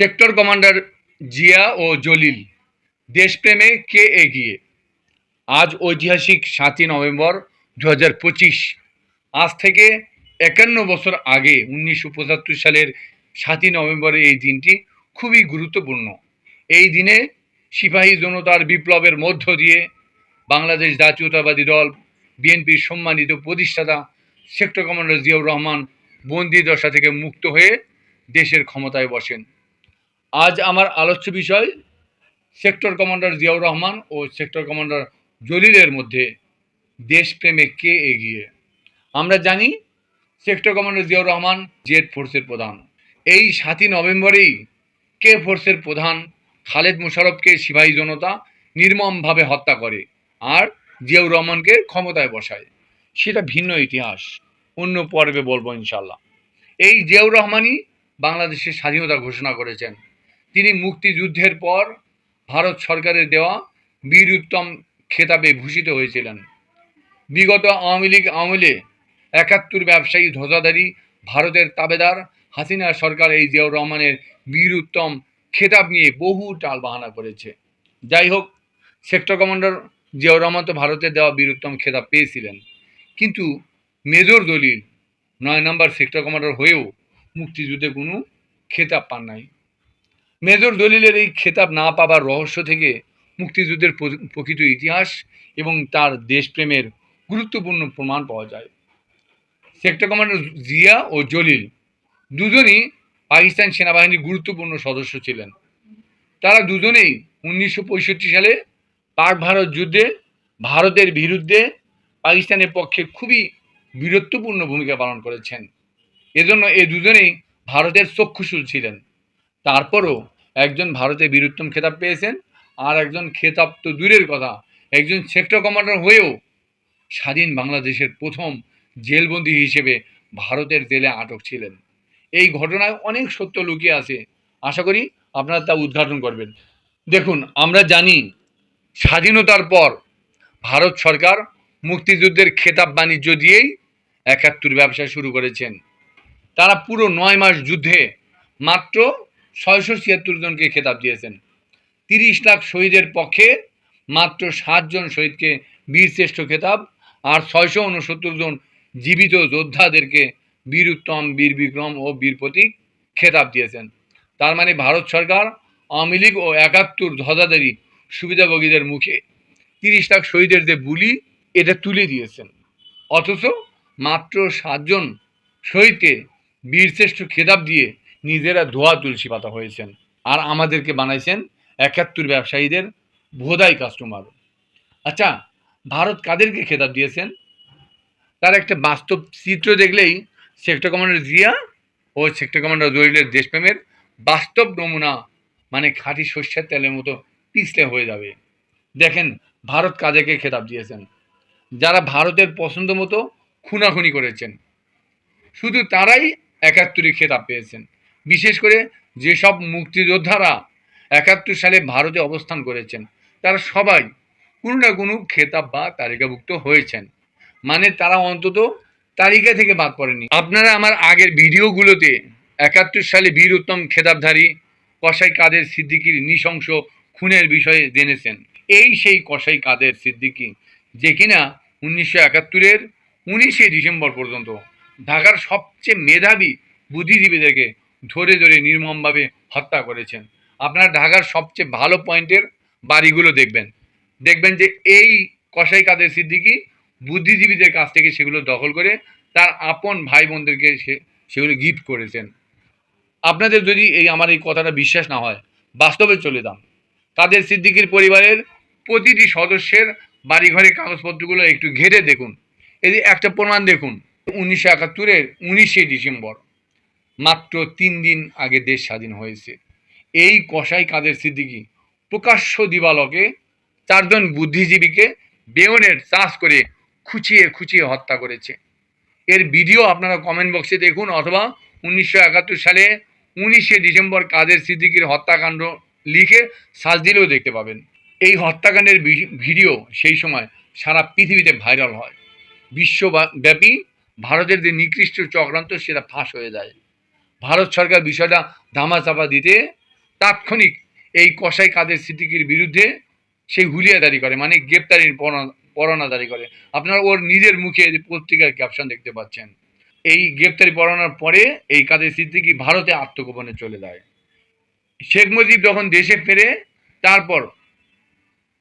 Sector commander Zia ও জলিল, দেশপ্রেমে কে এগিয়ে? আজ ঐতিহাসিক সাতই নভেম্বর দু হাজার পঁচিশ। আজ থেকে একান্ন বছর আগে উনিশশো পঁচাত্তর সালের সাতই নভেম্বরের এই দিনটি খুবই গুরুত্বপূর্ণ। এই দিনে সিপাহী জনতার বিপ্লবের মধ্য দিয়ে বাংলাদেশ জাতীয়তাবাদী দল, বিএনপির সম্মানিত প্রতিষ্ঠাতা, সেক্টর কমান্ডার জিয়াউর রহমান বন্দি দশা থেকে মুক্ত হয়ে দেশের ক্ষমতায় বসেন। আজ আমার আলোচ্য বিষয় সেক্টর কমান্ডার জিয়াউর রহমান ও সেক্টর কমান্ডার জলিলের মধ্যে দেশপ্রেমে কে এগিয়ে? আমরা জানি sector commander Ziaur Rahman Z ফোর্সের প্রধান। এই সাতই নভেম্বরেই কে ফোর্সের প্রধান খালেদ মোশারফকে সিপাহী জনতা নির্মমভাবে হত্যা করে আর জিয়াউর রহমানকে ক্ষমতায় বসায়? সেটা ভিন্ন ইতিহাস, অন্য পর্বে বলব ইনশাল্লাহ এই জিয়াউর রহমানই বাংলাদেশের স্বাধীনতা ঘোষণা করেছেন। তিনি মুক্তিযুদ্ধের পর ভারত সরকারের দেওয়া বীর উত্তম খেতাবে ভূষিত হয়েছিলেন। বিগত আওয়ামী লীগ আমলে একাত্তর ব্যবসায়ী ধ্বজাধারী ভারতের তাবেদার হাসিনা সরকার এই জিয়াউর রহমানের বীর উত্তম খেতাব নিয়ে বহু টাল বাহানা করেছে। যাই হোক, সেক্টর কমান্ডার জিয়াউর রহমান তো ভারতের দেওয়া বীর উত্তম খেতাব পেয়েছিলেন। কিন্তু মেজর দলিল, নয় নম্বর সেক্টর কমান্ডার হয়েও মুক্তিযুদ্ধে কোনো খেতাব পান নাই। মেজর দলিলের এই খেতাব না পাবার রহস্য থেকে মুক্তিযুদ্ধের প্রকৃত ইতিহাস এবং তার দেশপ্রেমের গুরুত্বপূর্ণ প্রমাণ পাওয়া যায়। সেক্টর কমান্ডার জিয়া ও জলিল দুজনই পাকিস্তান সেনাবাহিনীর গুরুত্বপূর্ণ সদস্য ছিলেন। তারা দুজনেই উনিশশো পঁয়ষট্টি সালে পাক ভারত যুদ্ধে ভারতের বিরুদ্ধে পাকিস্তানের পক্ষে খুবই বীরত্বপূর্ণ ভূমিকা পালন করেছেন। এজন্য এ দুজনেই ভারতের চক্ষুশূল ছিলেন। তারপরও একজন ভারতে বীরুত্তম খেতাব পেয়েছেন আর একজন খেতাব তো দূরের কথা। একজন সেক্টর কমান্ডার হয়েও স্বাধীন বাংলাদেশের প্রথম জেলবন্দি হিসেবে ভারতের জেলে আটক ছিলেন। এই ঘটনায় অনেক সত্য লুকিয়ে আছে। আশা করি আপনারা তা উদ্ঘাটন করবেন। দেখুন, আমরা জানি স্বাধীনতার পর ভারত সরকার মুক্তিযুদ্ধের খেতাব বাণিজ্য দিয়েই একাত্তর ব্যবসা শুরু করেছেন। তারা পুরো নয় মাস যুদ্ধে মাত্র ছয়শো ছিয়াত্তর জনকে খেতাব দিয়েছেন। তিরিশ লাখ শহীদের পক্ষে মাত্র সাতজন শহীদকে বীরশ্রেষ্ঠ খেতাব আর ছয়শো উনসত্তর জন জীবিত যোদ্ধাদেরকে বীর উত্তম, বীর বিক্রম ও বীর প্রতীক খেতাব দিয়েছেন। তার মানে ভারত সরকার আওয়ামী লীগ ও একাত্তর ধ্বজাধারী সুবিধাভোগীদের মুখে তিরিশ লাখ শহীদের যে বুলি, এটা তুলে দিয়েছেন। অথচ মাত্র সাতজন শহীদকে বীরশ্রেষ্ঠ খেতাব দিয়ে নিজেরা ধোয়া তুলসী পাতা হয়েছেন আর আমাদেরকে বানাইছেন একাত্তর ব্যবসায়ীদের ভোদাই কাস্টমার আচ্ছা ভারত কাদেরকে খেতাব দিয়েছেন? তার একটা বাস্তব চিত্র দেখলেই সেক্টর কমান্ডার জিয়া ও সেক্টর কমান্ডার জলিলের দেশপ্রেমের বাস্তব নমুনা মানে খাঁটি সর্ষের তেলের মতো পিছলে হয়ে যাবে। দেখেন, ভারত কাদেরকে খেতাব দিয়েছেন। যারা ভারতের পছন্দ মতো খুনাখুনি করেছেন। শুধু তারাই একাত্তরে খেতাব পেয়েছেন। বিশেষ করে যেসব মুক্তিযোদ্ধারা একাত্তর সালে ভারতে অবস্থান করেছেন, তারা সবাই কোনো না কোনো খেতাব বা তালিকাভুক্ত হয়েছেন। মানে তারা অন্তত তালিকা থেকে বাদ পড়েনি। আপনারা আমার আগের ভিডিওগুলোতে একাত্তর সালে বীর উত্তম খেতাবধারী কসাই কাদের সিদ্দিকির নৃশংস খুনের বিষয়ে জেনেছেন। এই সেই কসাই কাদের সিদ্দিকি যে কিনা উনিশশো একাত্তরের উনিশে ডিসেম্বর পর্যন্ত ঢাকার সবচেয়ে মেধাবী বুদ্ধিজীবীদেরকে ধরে ধরে নির্মমভাবে হত্যা করেছেন। আপনারা ঢাকার সবচেয়ে ভালো পয়েন্টের বাড়িগুলো দেখবেন। দেখবেন যে এই কসাই কাদের সিদ্দিকি বুদ্ধিজীবীদের কাছ থেকে সেগুলো দখল করে তার আপন ভাই বোনদেরকে সে, সেগুলো গিফট করেছেন। আপনাদের যদি এই আমার এই কথাটা বিশ্বাস না হয়, বাস্তবে চলে যান। কাদের সিদ্দিকির পরিবারের প্রতিটি সদস্যের বাড়িঘরের কাগজপত্রগুলো একটু ঘেরে দেখুন। যে একটা প্রমাণ দেখুন, উনিশশো একাত্তরের উনিশে ডিসেম্বর। মাত্র তিন দিন আগে দেশ স্বাধীন হয়েছে। এই কসাই কাদের সিদ্দিকি? প্রকাশ্য দিবালকে চারজন বুদ্ধিজীবীকে বেয়নের চাষ করে খুঁচিয়ে খুঁচিয়ে হত্যা করেছে। এর ভিডিও আপনারা কমেন্ট বক্সে দেখুন অথবা উনিশশো একাত্তর সালে উনিশে ডিসেম্বর কাদের সিদ্দিকির হত্যাকাণ্ড লিখে সার্চ দিলেও দেখতে পাবেন। এই হত্যাকাণ্ডের ভিডিও সেই সময় সারা পৃথিবীতে ভাইরাল হয়। বিশ্বব্যাপী ভারতের যে নিকৃষ্ট চক্রান্ত সেটা ফাঁস হয়ে যায়। ভারত সরকার বিষয়টা ধামাচাপা দিতে তাৎক্ষণিক এই কসাই কাদের সিদ্দিকির বিরুদ্ধে সেই হুলিয়াদারি করে মানে গ্রেপ্তারির পরোয়ানা- জারি করে। আপনারা ওর নিজের মুখে পত্রিকার ক্যাপশন দেখতে পাচ্ছেন। এই গ্রেপ্তারি পরোয়ানার পরে এই কাদের সিদ্দিকি ভারতে আত্মগোপনে চলে যায়। শেখ মুজিব যখন দেশে ফেরে, তারপর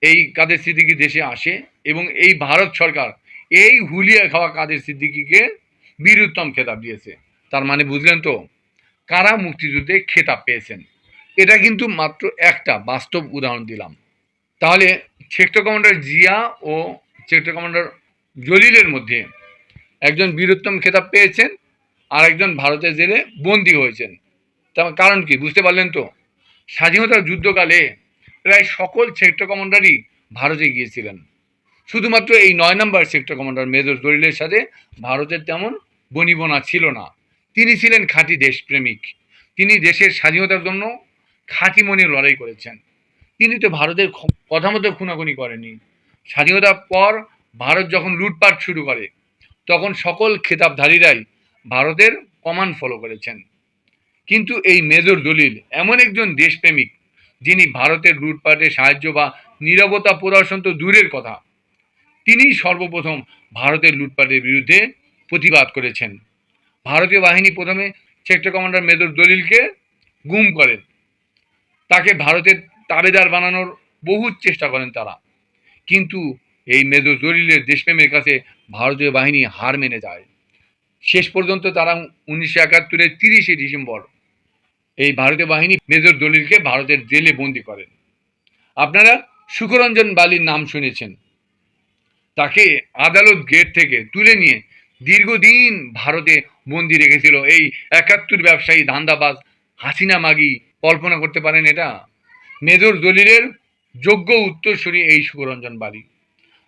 এই কাদের সিদ্দিকি দেশে আসে এবং এই ভারত সরকার এই হুলিয়া খাওয়া কাদের সিদ্দিকিকে বীরুত্তম খেতাব দিয়েছে। তার মানে বুঝলেন তো কারা মুক্তিযুদ্ধে খেতাব পেয়েছেন? এটা কিন্তু মাত্র একটা বাস্তব উদাহরণ দিলাম। তাহলে সেক্টর কমান্ডার জিয়া ও সেক্টর কমান্ডার জলিলের মধ্যে একজন বীরোত্তম খেতাব পেয়েছেন আর একজন ভারতের জেলে বন্দী হয়েছেন। তার কারণ কি বুঝতে পারলেন তো? স্বাধীনতার যুদ্ধকালে প্রায় সকল সেক্টর কমান্ডারই ভারতে গিয়েছিলেন। শুধুমাত্র এই নয় নম্বর সেক্টর কমান্ডার মেজর জলিলের সাথে ভারতের তেমন বনিবনা ছিল না। তিনি ছিলেন খাঁটি দেশপ্রেমিক। তিনি দেশের স্বাধীনতার জন্য খাঁটি মনে লড়াই করেছেন। তিনি তো ভারতের কথা মতো খুনাখুনি করেনি স্বাধীনতার পর ভারত যখন লুটপাট শুরু করে, তখন সকল খেতাবধারীরাই ভারতের কমান ফলো করেছেন। কিন্তু এই মেজর দলিল এমন একজন দেশপ্রেমিক, যিনি ভারতের লুটপাটে সাহায্য বা নিরবতা প্রদর্শন তো দূরের কথা তিনি সর্বপ্রথম ভারতের লুটপাটের বিরুদ্ধে প্রতিবাদ করেছেন। ভারতীয় বাহিনী প্রথমে সেক্টর কমান্ডার মেজর দলিলকে গুম করেন তাকে ভারতের তাবেদার বানানোর বহু চেষ্টা করেন তারা। কিন্তু এই মেজর দলিলের দেশপ্রেমের কাছে ভারতীয় বাহিনী হার মেনে যায়। শেষ পর্যন্ত তারা উনিশশো একাত্তরের তিরিশে ডিসেম্বর এই ভারতীয় বাহিনী মেজর দলিলকে ভারতের জেলে বন্দি করেন আপনারা সুখরঞ্জন বালির নাম শুনেছেন। তাকে আদালত গেট থেকে তুলে নিয়ে দীর্ঘদিন ভারতে বন্দি রেখেছিল এই একাত্তর ব্যবসায়ী ধান্দাবাজ হাসিনা মাগি। কল্পনা করতে পারেন এটা? মেজর দলিলের যোগ্য উত্তরসূরি এই সুখরঞ্জন বাড়ি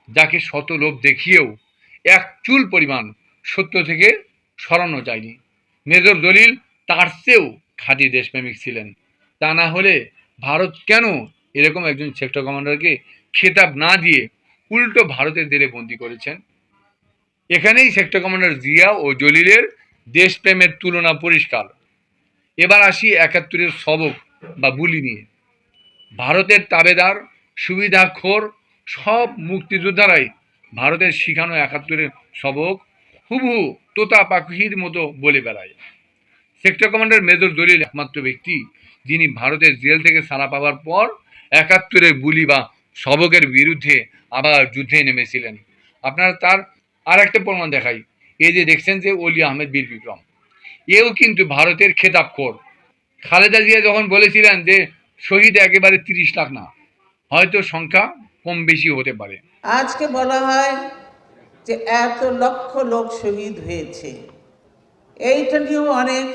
যাকে শত লোভ দেখিয়েও এক চুল পরিমাণ সত্য থেকে সরানো যায়নি। মেজর দলিল তার চেয়েও খাঁটি দেশপ্রেমিক ছিলেন। তা না হলে ভারত কেন এরকম একজন সেক্টর কমান্ডারকে খেতাব না দিয়ে উল্টো ভারতের জেলে বন্দি করেছেন? এখানেই সেক্টর কমান্ডার জিয়া ও জলিলের দেশপ্রেমের তুলনা পরিষ্কার। এবার আসি একাত্তরের সবক বা বুলি নিয়ে। ভারতের তাবেদার, সুবিধাখোর সব মুক্তিযোদ্ধারাই ভারতের শিখানো একাত্তরের সবক হুবহু তোতা পাখির মতো বলে বেড়ায়। সেক্টর কমান্ডার মেজর দলিল একমাত্র ব্যক্তি, যিনি ভারতের জেল থেকে সারা পাওয়ার পর একাত্তরের বুলি বা সবকের বিরুদ্ধে আবার যুদ্ধে নেমেছিলেন। আপনারা তার আর একটা প্রমাণ দেখাই। এই যে দেখছেন যে অলি আহমেদ বীর বিক্রম। এও কিন্তু ভারতের খেতাব খেতাবখোর খালেদা জিয়া যখন বলেছিলেন যে শহীদ একেবারে তিরিশ লাখ না হয়তো সংখ্যা কম বেশি হতে পারে। আজকে বলা হয় যে এত লক্ষ লোক শহীদ হয়েছে। এইটা নিয়েও অনেক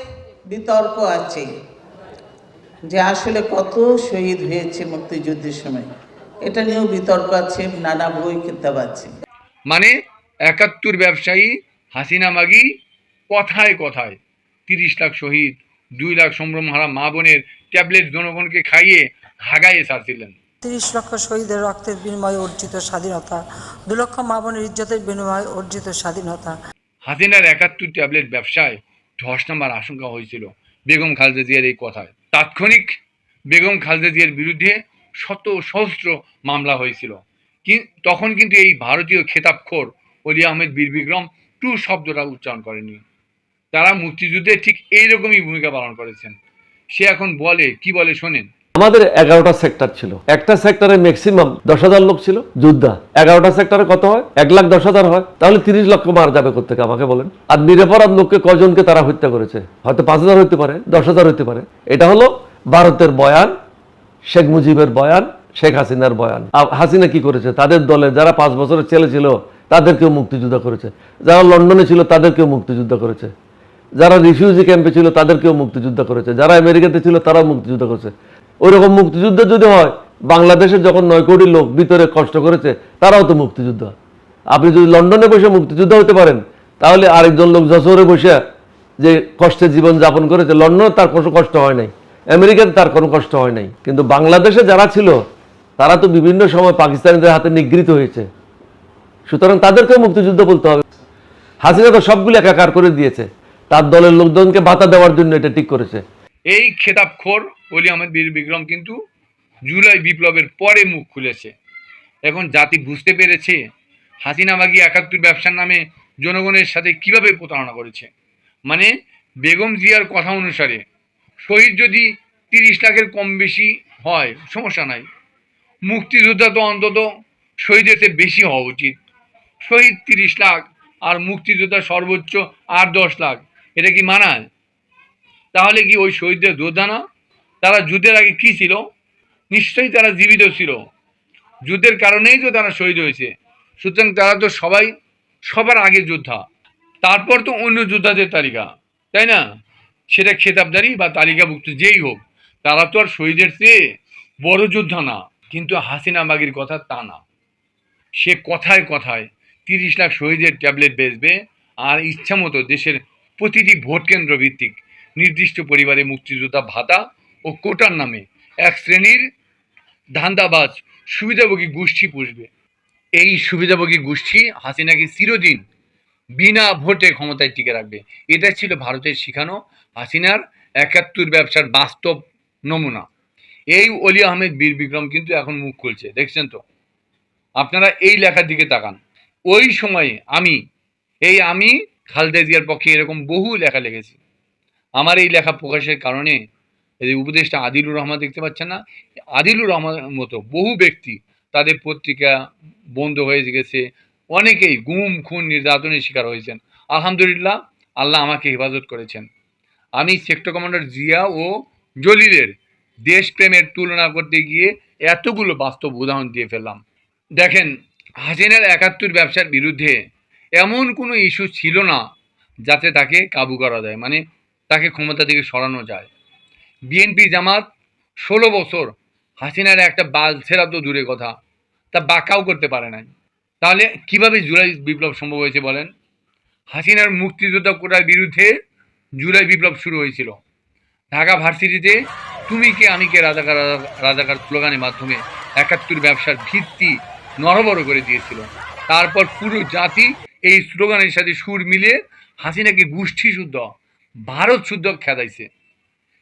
বিতর্ক আছে যে আসলে কত শহীদ হয়েছে মুক্তিযুদ্ধের সময়। এটা নিয়েও বিতর্ক আছে নানা বই কিতাব আছে। মানে একাত্তর ব্যবসায়ী হাসিনা মাগি কথায় কথায় তিরিশ লাখ শহীদ দুই লাখ সম্ভ্রমহারা মা বোনের ট্যাবলেট জনগণকে খাইয়ে হাগাইয়ে ছাড়ছিলেন। তিরিশ লক্ষ শহীদের রক্তের বিনিময়ে অর্জিত স্বাধীনতা দু লক্ষ মা বোনের ইজ্জতের বিনিময়ে অর্জিত স্বাধীনতা। হাসিনার একাত্তর ট্যাবলেট ব্যবসায় ধস নামার আশঙ্কা হয়েছিল বেগম খালেদা জিয়ার এই কথায়। তাৎক্ষণিক বেগম খালেদা জিয়ার বিরুদ্ধে শত সহস্র মামলা হয়েছিল। কি তখন কিন্তু এই ভারতীয় খেতাবখোর অলি আহমেদ বীর বিক্রম টু শব্দটা উচ্চারণ করেনি। তারা মুক্তিযুদ্ধে ঠিক এইরকমই ভূমিকা পালন করেছেন। সে এখন বলে, কি বলে শোনেন? আমাদের এগারোটা সেক্টর ছিল। একটা সেক্টরে ম্যাক্সিমাম দশ হাজার লোক ছিল, যোদ্ধা। এগারোটা সেক্টরে কত হয়? এক লাখ দশ হাজার হয়। তাহলে তিরিশ লক্ষ মারা যাবে কোথেকে আমাকে বলেন। আর নিরপরাধ লোককে কজনকে তারা হত্যা করেছে? হয়তো পাঁচ হাজার হতে পারে, দশ হাজার হতে পারে। এটা হলো ভারতের বয়ান, শেখ মুজিবের বয়ান, শেখ হাসিনার বয়ান। হাসিনা কি করেছে? তাদের দলে যারা পাঁচ বছরের ছেলে ছিল তাদেরকেও মুক্তিযুদ্ধ করেছে। যারা লন্ডনে ছিল, তাদেরকেও মুক্তিযুদ্ধ করেছে। যারা রিফিউজি ক্যাম্পে ছিল, তাদেরকেও মুক্তিযুদ্ধ করেছে। যারা আমেরিকাতে ছিল, তারাও মুক্তিযুদ্ধ করেছে। ওই রকম মুক্তিযুদ্ধ যদি হয়, বাংলাদেশের যখন নয় কোটি লোক ভিতরে কষ্ট করেছে, তারাও তো মুক্তিযুদ্ধ। আপনি যদি লন্ডনে বসে মুক্তিযুদ্ধ হতে পারেন, তাহলে আরেকজন লোক যশোরে বসে যে কষ্টে জীবন যাপন করেছে, লন্ডনে তার কোনো কষ্ট হয় নাই। আমেরিকাতে তার কোনো কষ্ট হয় নাই। কিন্তু বাংলাদেশে যারা ছিল, তারা তো বিভিন্ন সময় পাকিস্তানিদের হাতে নিগৃহীত হয়েছে। সুতরাং তাদেরকেও মুক্তিযুদ্ধ বলতে হবে। হাসিনা তো সবগুলো একাকার করে দিয়েছে। তার দলের লোকজনকে ভাতা দেওয়ার জন্য এটা ঠিক করেছে। এই খেতাবখোর অলি আহমেদ বীর বিক্রম কিন্তু জুলাই বিপ্লবের পরে মুখ খুলেছে। এখন জাতি বুঝতে পেরেছে হাসিনাবাগি একাত্তর ব্যবসার নামে জনগণের সাথে কীভাবে প্রতারণা করেছে। মানে বেগম জিয়ার কথা অনুসারে শহীদ যদি তিরিশ লাখের কম বেশি হয়, সমস্যা নাই। মুক্তিযোদ্ধা তো অন্তত শহীদের বেশি হওয়া উচিত। শহীদ তিরিশ লাখ আর মুক্তিযোদ্ধা সর্বোচ্চ আট দশ লাখ। এটা কি মানায়? তাহলে কি ওই শহীদদের যোদ্ধা না? তারা যুদ্ধের আগে কি ছিল? নিশ্চয়ই তারা জীবিত ছিল। যুদ্ধের কারণেই তো তারা শহীদ হয়েছে। সুতরাং তারা তো সবাই সবার আগে যোদ্ধা। তারপর তো অন্য যোদ্ধাদের তালিকা, তাই না? সেটা খেতাবদারি বা তালিকাভুক্ত যেই হোক, তারা তো আর শহীদের চেয়ে বড় যোদ্ধা না। কিন্তু হাসিনা বাগির কথা তা না। সে কথায় কথায় তিরিশ লাখ শহীদের ট্যাবলেট বেচবে আর ইচ্ছা মতো দেশের প্রতিটি ভোট কেন্দ্র ভিত্তিক নির্দিষ্ট পরিবারে মুক্তিযোদ্ধা ভাতা ও কোটার নামে এক শ্রেণির ধান্দাবাজ সুবিধাভোগী গোষ্ঠী পুষবে। এই সুবিধাভোগী গোষ্ঠী হাসিনাকে চিরদিন বিনা ভোটে ক্ষমতায় টিকে রাখবে। এটা ছিল ভারতের শিখানো হাসিনার একাত্তর ব্যবসার বাস্তব নমুনা। এই অলি আহমেদ বীর বিক্রম কিন্তু এখন মুখ খুলছে, দেখছেন তো? আপনারা এই লেখার দিকে তাকান। ওই সময়ে আমি, এই আমি খালেদা জিয়ার পক্ষে এরকম বহু লেখা লিখেছি। আমার এই লেখা প্রকাশের কারণে এই উপদেষ্টা আদিলুর রহমান দেখতে পাচ্ছেন না। আদিলুর রহমানের মতো বহু ব্যক্তি তাদের পত্রিকা বন্ধ হয়ে গেছে। অনেকেই গুম, খুন, নির্যাতনের শিকার হয়েছেন। আলহামদুলিল্লাহ, আল্লাহ আমাকে হেফাজত করেছেন। আমি সেক্টর কমান্ডার জিয়া ও জলিলের দেশপ্রেমের তুলনা করতে গিয়ে এতগুলো বাস্তব উদাহরণ দিয়ে ফেললাম। দেখেন হাসিনার একাত্তর ব্যবসার বিরুদ্ধে এমন কোনো ইস্যু ছিল না যাতে তাকে কাবু করা যায় মানে তাকে ক্ষমতা থেকে সরানো যায়। বিএনপি জামাত ষোলো বছর হাসিনার একটা বাল ছেড়া তো দূরে কথা, তা বাঁকাও করতে পারে নাই। তাহলে কীভাবে জুলাই বিপ্লব সম্ভব হয়েছে বলেন? হাসিনার মুক্তিযোদ্ধা কোটার বিরুদ্ধে জুলাই বিপ্লব শুরু হয়েছিল। ঢাকা ভার্সিটিতে তুমি কে, আমি কে রাজাকার রাজাকার স্লোগানের মাধ্যমে একাত্তর ব্যবসার ভিত্তি নরবর করে দিয়েছিল। তারপর পুরো জাতি এই স্লোগানের সাথে সুর মিলিয়ে হাসিনাকে গোষ্ঠী শুদ্ধ, ভারত শুদ্ধ খেদাইছে।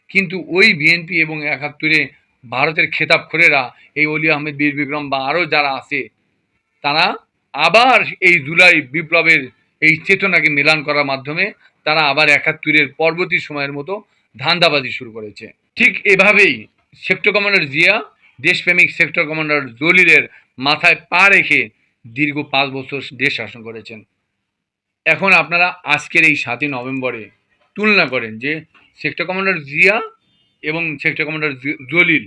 কিন্তু ওই বিএনপি এবং একাত্তরে ভারতের খেতাবখোরেরা এই অলি আহমেদ, বীর বিক্রম বা আরও যারা আছে, তারা আবার এই জুলাই বিপ্লবের এই চেতনাকে মিলান করার মাধ্যমে তারা আবার একাত্তরের পরবর্তী সময়ের মতো ধান্দাবাজি শুরু করেছে। ঠিক এভাবেই সেক্টর কমান্ডার জিয়া, দেশপ্রেমিক সেক্টর কমান্ডার জলিলের মাথায় পা রেখে দীর্ঘ পাঁচ বছর দেশ শাসন করেছেন। এখন আপনারা আজকের এই সাতই নভেম্বরে তুলনা করেন যে সেক্টর কমান্ডার জিয়া এবং সেক্টর কমান্ডার জলিল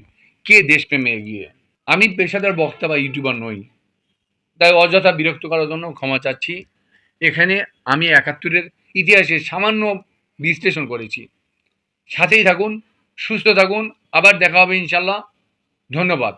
কে দেশপ্রেমে এগিয়ে? আমি পেশাদার বক্তা বা ইউটিউবার নই। তাই অযথা বিরক্ত করার জন্য ক্ষমা চাচ্ছি। এখানে আমি একাত্তরের ইতিহাসে সামান্য বিশ্লেষণ করেছি। সাথেই থাকুন, সুস্থ থাকুন। আবার দেখা হবে ইনশাল্লাহ ধন্যবাদ।